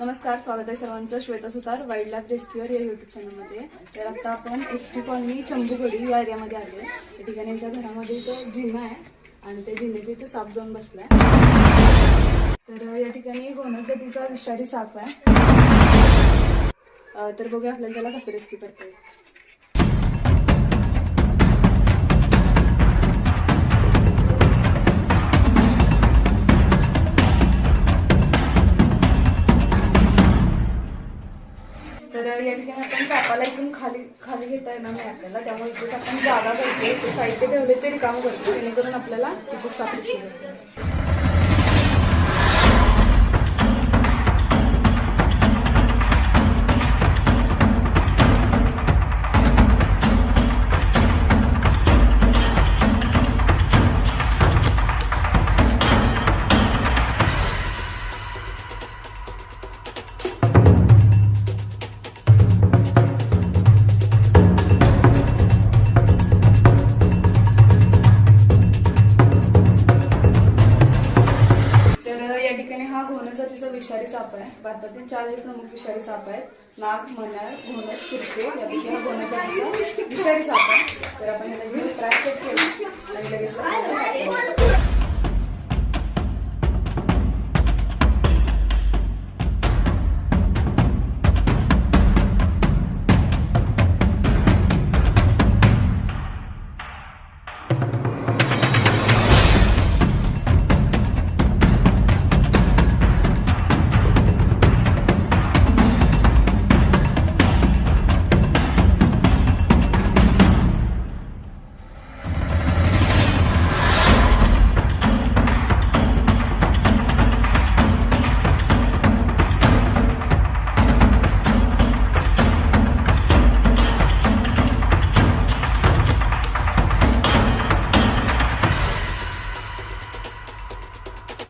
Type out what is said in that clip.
नमस्कार स्वागत आहे सर्वांचं. Shweta Sutar wild life rescuer या यूट्यूब चॅनलमध्ये तर आता आपण एस टी कॉलनी चंबूगडी या एरियामध्ये आलो आहे त्या ठिकाणी आमच्या घरामध्ये इथं जिना आहे आणि त्या जिन्याच्या इथं साप जाऊन बसला आहे तर या ठिकाणी गोनस जातीचा विषारी साप आहे. तर बघूया आपल्याला त्याला कसं रेस्क्यू करता येईल. या ठिकाणी आपण सापाला इथून खाली खाली घेता येणार नाही आपल्याला. त्यामुळे इथेच आपण जागा करतो साहित्य ठेवले ते रिकाम करतो जेणेकरून आपल्याला तिथे साप विषारी साप आहे. भारतातील चार जे प्रमुख विषारी साप आहेत. नाग मनार घोणस कुर्से यापैकी हा घोणस विषारी साप आहे. तर आपण याला घेऊन ट्रॅक सेट केला आणि लगेच